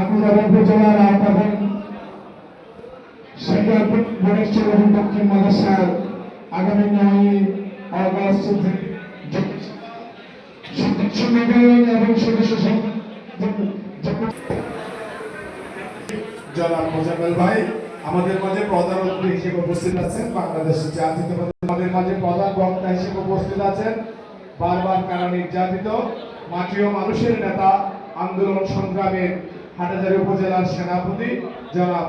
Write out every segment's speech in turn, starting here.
হাকুদার উপজেলার আওতাধীন শেখারপুর বনেশ্বর আগামী নয় অগস্ট সদস্য এবং হিসেবে উপস্থিত আছেন। বাংলাদেশ জাতীয়তাবাদী আমাদের মাঝে প্রধান মানুষের নেতা আন্দোলন সংগ্রামের হাটাজারি উপজেলার সেনাপতি জনাব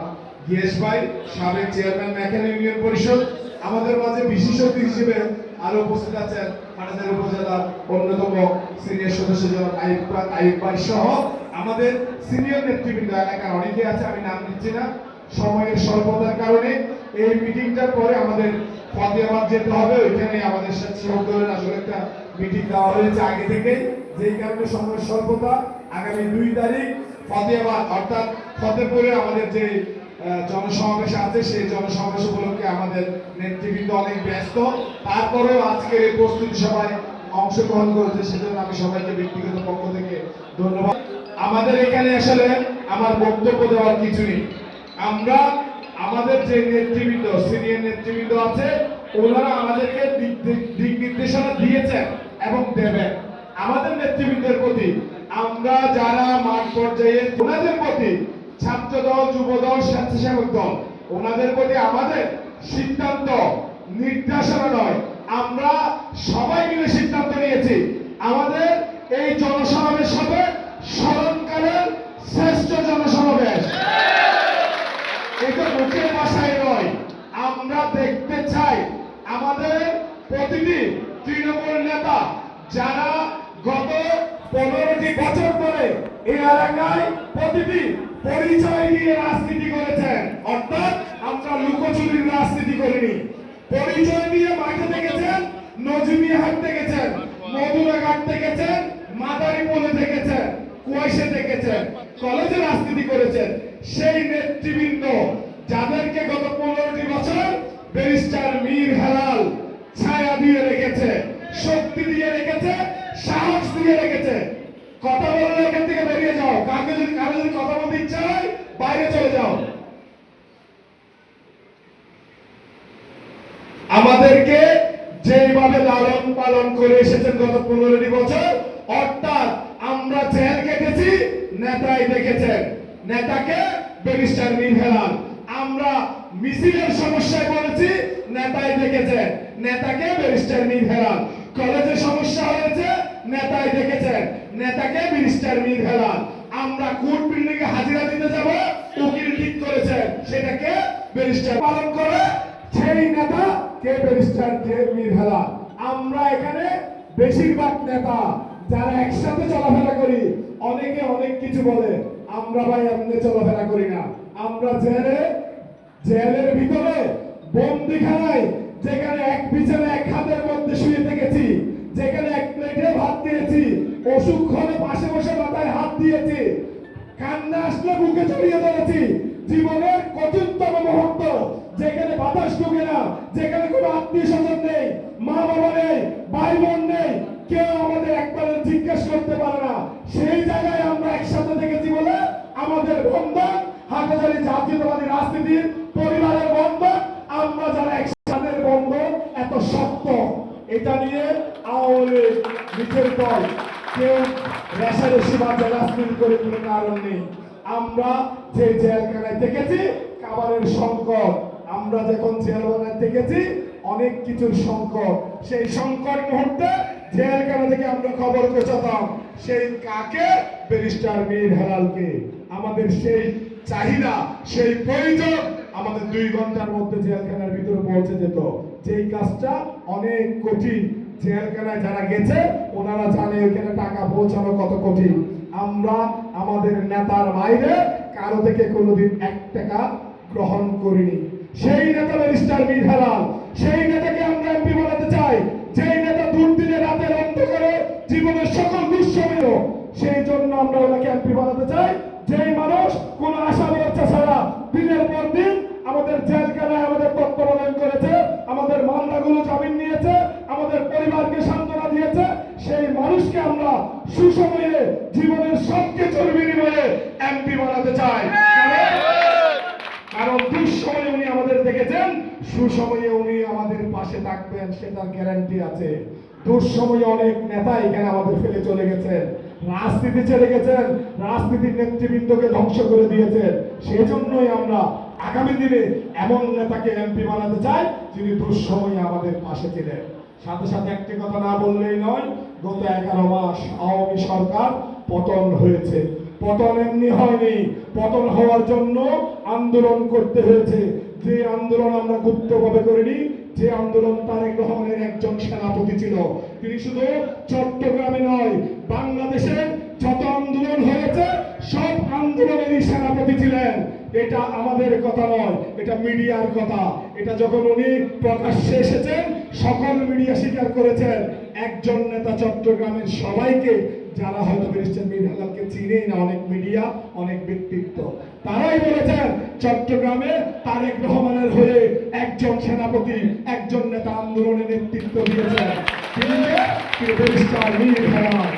গিয়েশ ভাই, সাবেক চেয়ারম্যান মেকান ইউনিয়ন পরিষদ। আমাদের মাঝে বিশেষ অতিথি হিসেবে আরও উপস্থিত আছেন হাটাজারি উপজেলার অন্যতম সিনিয়র সদস্য জনাব আইব আইব ভাই সহ আমাদের সিনিয়র নেতৃবৃন্দ এলাকার অনেকে আছে, আমি নাম নিচ্ছি না। সময়ের স্বল্পতার কারণে এই মিটিংটার পরে আমাদের ফতেহাবাদ যেতে হবে, ওইখানে আমাদের দলের আসলে একটা মিটিং দেওয়া হয়েছে আগে থেকে যেই কারণে সময়ের স্বল্পতা, আগামী দুই তারিখ ফতেহাবাদ অর্থাৎ ফতেপুরে আমাদের যে জনসমাবেশ আছে, সেই জনসমাবেশ উপলক্ষে আমাদের নেতৃবৃন্দ অনেক ব্যস্ত। তারপরেও আজকের এই প্রস্তুতি সভায় অংশগ্রহণ করেছে, সেজন্য আমি সবাইকে ব্যক্তিগত পক্ষ থেকে ধন্যবাদ। আমাদের এখানে আসলে আমার বক্তব্য দেওয়ার কিছু নেই। আমরা আমাদের যে নেতৃবৃন্দ, সিনিয়র নেতৃবৃন্দ আছে, ওনারা আমাদেরকে দিক দিক- দিক নির্দেশনা দিয়েছেন এবং দেবেন আমাদের নেতৃবৃন্দের প্রতি আমরা যারা মাঠ পর্যায়ে ওনাদের প্রতি ছাত্র দল, যুব দল, স্বেচ্ছাসেবক দল, ওনাদের প্রতি আমাদের সিদ্ধান্ত নির্দেশনা নয়। আমরা সবাই মিলে সিদ্ধান্ত নিয়েছি, আমাদের এই জনসমাবেশ হবে স্মরণকালের শ্রেষ্ঠ জনসমাবেশ। এটা মুখের ভাষায় নয়, আমরা দেখতে চাই আমাদের প্রতিটি তৃণমূল নেতা যারা গত পনেরোটি বছর ধরে এই এলাকায় পরিচয় নিয়ে রাজনীতি করেছেন। অর্থাৎ আমরা লুকোচুরির রাজনীতি করিনি। পরিচয় নিয়ে মাঠে দেখেছেন নজুমিয়া হাট দেখেছেন মধুরাঘাট দেখেছেন মাদারী বলে দেখেছেন কুয়াশে দেখেছেন কলেজে রাজনীতি করেছেন। সেই নেতৃবৃন্দ যাদেরকে গত পনেরোটি বছর ব্যারিস্টার মীর হেলাল ছায়া দিয়ে রেখেছে, শক্তি দিয়ে রেখেছে, সাহস দিয়ে রেখেছে কথা বললে এখান থেকে বেরিয়ে যাও। কাকে যদি কারও যদি কথা বলতে ইচ্ছা হয়, বাইরে চলে যাও। আমাদেরকে যেভাবে লালন পালন করে এসেছেন গত পনেরোটি বছর, অর্থাৎ আমরা জেল কেটেছি নেতাই দেখেছেন। নেতাকে ব্যারিস্টার মীর হেলাল। আমরা মিছিলের সমস্যায় পড়েছি, নেতাই দেখেছেন। নেতাকে ব্যারিস্টার মীর হেলাল। কলেজে সমস্যা হয়েছে নেতাই দেখেছেন। নেতাকে ব্যারিস্টার মীর হেলাল। আমরা কোর্ট বিল্ডিং এ হাজিরা দিতে যাব, উকিল ঠিক করেছেন সেটাকে ব্যারিস্টার পালন করে সেই নেতা কে ব্যারিস্টার কে মীর হেলাল। আমরা এখানে বেশিরভাগ নেতা যারা একসাথে চলাফেরা করি, অনেকে অনেক কিছু বলে, আমরা ভাই এমনি চলাফেরা করি না। আমরা জেলে, জেলের ভিতরে বন্দিখানায়, যেখানে এক বিছানে এক হাতের মধ্যে শুয়ে থেকেছি যেখানে এক প্লেটে ভাত দিয়েছি হলে পাশে বসে মাথায় হাত দিয়েছি। কান্না আসলে বুকে জড়িয়ে ধরেছি। জীবনের কঠিনতম মুহূর্ত, যেখানে বাতাস ঢুকে না, যেখানে কোনো আত্মীয় স্বজন নেই মা বাবা নেই ভাই বোন নেই, কেউ আমাদের একবার জিজ্ঞেস করতে পারে না। সেই জায়গায় আমরা একসাথে দেখেছি বলে আমাদের বন্ধন হাটাজারি জাতীয়তাবাদী রাজনীতির পরিবারের বন্ধন, আমরা যারা একসাথে বন্ধন, এত শক্ত। এটা নিয়ে আওয়ামী লীগ নিজের দল। কেউ রেশারেশি বা রাজনীতি করে কোনো কারণ নেই। আমরা যে জেলখানায় দেখেছি খাবারের সংকট। আমরা যখন জেলখানায় দেখেছি অনেক কিছুর সংকট। সেই সংকট মুহূর্তে জেলখানা থেকে আমরা খবর পেছাতাম, সেই কাকে? ব্যারিস্টার মীর হেলালকে। আমাদের সেই চাহিদা, সেই প্রয়োজন আমাদের দুই ঘণ্টার মধ্যে জেলখানার ভিতরে পৌঁছে যেত। যেই কাজটা অনেক কঠিন জেলখানায় যারা গেছে, ওনারা জানে ওইখানে টাকা পৌঁছানো কত কঠিন। আমরা আমাদের নেতার বাইরে কারও থেকে কোনোদিন এক টাকা গ্রহণ করিনি। সেই নেতা ব্যারিস্টার মীর সেই নেতাকে আমরা এমপি বানাতে চাই। যেই নেতা দুর্দিনে রাতের অন্ধকারে জীবনের সকল দুঃসময় সেই জন্য আমরা ওনাকে এমপি বানাতে চাই। যেই মানুষ কোন আশা ভরসা ছাড়া দিনের পর দিন আমাদের জেলখানায় আমাদের তত্ত্বাবধান করেছে আমাদের মামলাগুলো জামিন নিয়েছে, আমাদের পরিবারকে সান্ত্বনা দিয়েছে, সেই মানুষকে আমরা সুসময়ে জীবনের সবকিছুর বিনিময়ে এমপি বানাতে চাই। কারণ- দুঃসময়ে উনি আমাদের দেখেছেন, সুসময়ে উনি আমাদের পাশে থাকবেন, সেটার গ্যারান্টি আছে। দুঃসময়ে অনেক নেতা এখানে আমাদের ফেলে চলে গেছেন, রাজনীতি ছেড়ে গেছেন, রাজনীতির নেতৃবৃন্দকে ধ্বংস করে দিয়েছেন। সেজন্যই আমরা আগামী দিনে এমন নেতাকে এমপি বানাতে চাই যিনি দুঃসময়ে আমাদের পাশে ছিলেন। সাথে সাথে একটি কথা না বললেই নয়, গত এগারো মাস আওয়ামী সরকার পতন হয়েছে। পতন এমনি হয়নি। পতন হওয়ার জন্য আন্দোলন করতে হয়েছে। যে আন্দোলন আমরা গুপ্তভাবে করিনি, যে আন্দোলন তারেক রহমানের একজন সেনাপতি ছিল, তিনি শুধু চট্টগ্রামে নয়, বাংলাদেশে যত আন্দোলন হয়েছে, সব আন্দোলনেরই সেনাপতি ছিলেন। এটা আমাদের কথা নয়, এটা মিডিয়ার কথা। এটা যখন উনি প্রকাশ্যে এসেছেন, সকল মিডিয়া স্বীকার করেছেন, একজন নেতা চট্টগ্রামের সবাইকে, যারা হয়তো ব্যারিস্টার মীর হালালকে চিনেই না, অনেক মিডিয়া, অনেক ব্যক্তিত্ব। তারাই বলেছেন, চট্টগ্রামে তারেক রহমানের হয়ে একজন সেনাপতি, একজন নেতা আন্দোলনের নেতৃত্ব দিয়েছেন। তিনি ব্যারিস্টার মীর হালাল।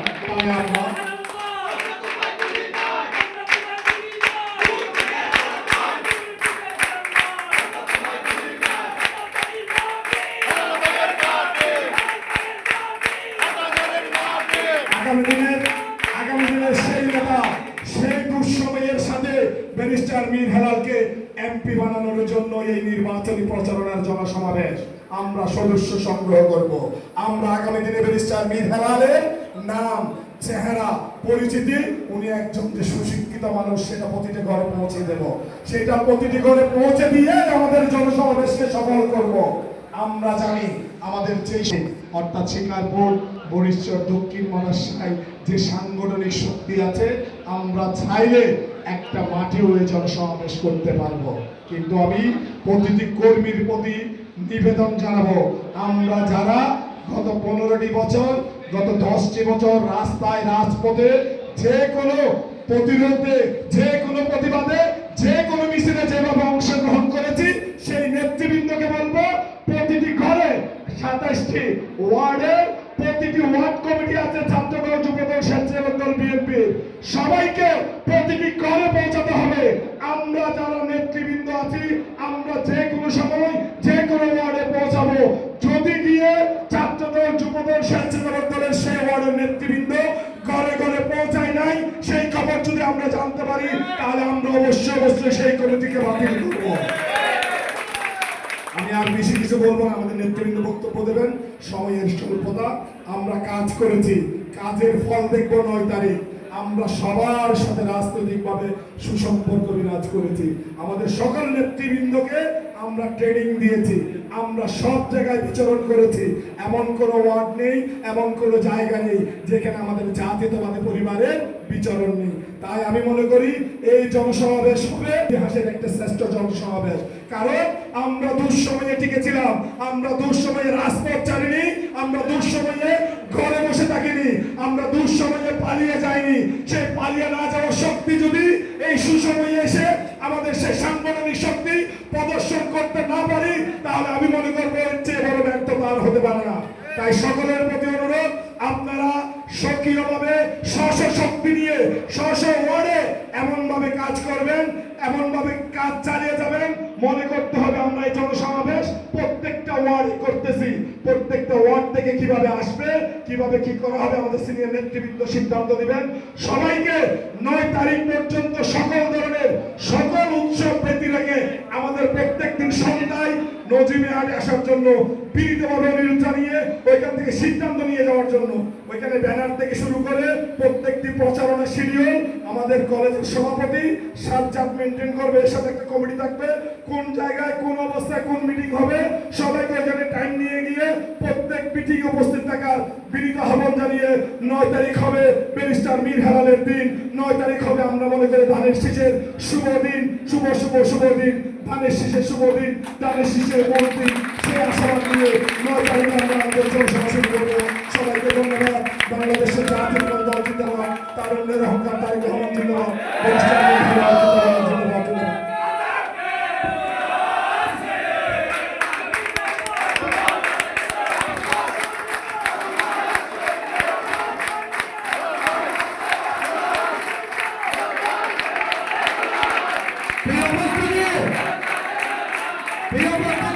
এই নির্বাচনী প্রচারণার জনসমাবেশ আমরা সদস্য সংগ্রহ করব। আমরা আগামী দিনে ব্যারিস্টার মীর হেলালের নাম, চেহারা, পরিচিতি, উনি একজন যে সুশিক্ষিত মানুষ, সেটা প্রতিটি ঘরে পৌঁছে দেব। সেটা প্রতিটি ঘরে পৌঁছে দিয়ে আমাদের জনসমাবেশকে সফল করব। আমরা জানি আমাদের যে অর্থাৎ শিকারপুর বরিশ্বর দক্ষিণ মানসায় যে সাংগঠনিক শক্তি আছে, আমরা চাইলে একটা মাঠে হয়ে জনসমাবেশ করতে পারব। কিন্তু আমি প্রতিটি কর্মীর প্রতি নিবেদন জানাব, আমরা যারা গত পনেরোটি বছর, গত দশটি বছর রাস্তায়, রাজপথে যে কোনো প্রতিরোধে, যে কোনো প্রতিবাদে, যে কোনো মিছিলে যেভাবে অংশগ্রহণ করেছি, সেই নেতৃবৃন্দকে বলব, প্রতিটি ঘরে সাতাশটি ওয়ার্ডের যদি আমরা জানতে পারি, তাহলে আমরা অবশ্যই অবশ্যই সেই কমিটিকে বাতিল করব আমি আর বেশি কিছু বলব না, আমাদের নেতৃবৃন্দ বক্তব্য দেবেন, সময়ের স্বল্পতা। আমরা কাজ করেছি, কাজের ফল দেখব নয় তারিখ। আমরা সবার সাথে রাজনৈতিকভাবে সুসম্পর্ক বিরাজ করেছি। আমাদের সকল নেতৃবৃন্দকে আমরা ট্রেনিং দিয়েছি। আমরা সব জায়গায় বিচরণ করেছি। এমন কোনো ওয়ার্ড নেই, এমন কোনো জায়গা নেই যেখানে আমাদের জাতীয়তাবাদী পরিবারের বিচরণ নেই। তাই আমি মনে করি এই জনসমাবেশ হবে ইতিহাসের একটা শ্রেষ্ঠ জনসমাবেশ। কারণ আমরা দুঃসময়ে টিকেছিলাম, আমরা দুঃসময়ে রাজপথ চালিনি আমরা দুঃসময়ে ঘরে বসে থাকিনি, আমরা দুঃসময়ে পালিয়ে যাইনি। সে পালিয়ে না যাওয়ার শক্তি যদি এই সুসময়ে এসে আমাদের সেই সাংগঠনিক শক্তি প্রদর্শন করতে তাহলে আমি মনে করব এর চেয়ে বড় ব্যর্থতা আর হতে পারে না। তাই সকলের প্রতি অনুরোধ, আপনারা সক্রিয়ভাবে স্ব শক্তি নিয়ে স্ব ওয়ার্ডে এমন ভাবে কাজ করবেন এমন ভাবে কাজ চালিয়ে যাবেন, মনে করতে হবে আমরা এই জনসমাবেশ প্রত্যেকটা ওয়ার্ড করতেছি। প্রত্যেকটা ওয়ার্ড থেকে কীভাবে আসবে, কীভাবে কি করা হবে, আমাদের সিনিয়র নেতৃবৃন্দ সিদ্ধান্ত দিবেন সবাইকে নয় তারিখ পর্যন্ত সকল নজিমে আসার জন্য বিনীতভাবে অনুরোধ জানিয়ে ওইখান থেকে সিদ্ধান্ত নিয়ে যাওয়ার জন্য ওইখানে ব্যানার থেকে শুরু করে প্রত্যেকটি প্রচারণা শিডিউল আমাদের কলেজের সভাপতি সাজ্জাদ মেনটেন করবে, এর সাথে একটা কমিটি থাকবে। কোন জায়গায়, কোন অবস্থায়, কোন মিটিং হবে, সবাইকে ওইখানে টাইম নিয়ে গিয়ে প্রত্যেক মিটিং উপস্থিত থাকার বিনীত আহ্বান জানিয়ে নয় তারিখ হবে ব্যারিস্টার মীর হেলালের দিন। নয় তারিখ হবে আমরা মনে করি ধানের শীষের শুভ দিন। শুভ শুভ শুভ দিন। তাদের শীষে শুভদিন তাদের শীষে মন্ত্রী সে আশাবাদ নিয়ে নয় তারিখে আমরা আমাদের জনসভা শুরু করব সবাইকে ধন্যবাদ বাংলাদেশের জাতীয় দল জিন্দাবাদ তার অন্যের অহংকার তারিখ রহমান জিন্দাবাদ Pelo amor de Deus! জিন্দাবাদ জিন্দাবাদ প্রিয় উপস্থিতি প্রিয় উপস্থিতি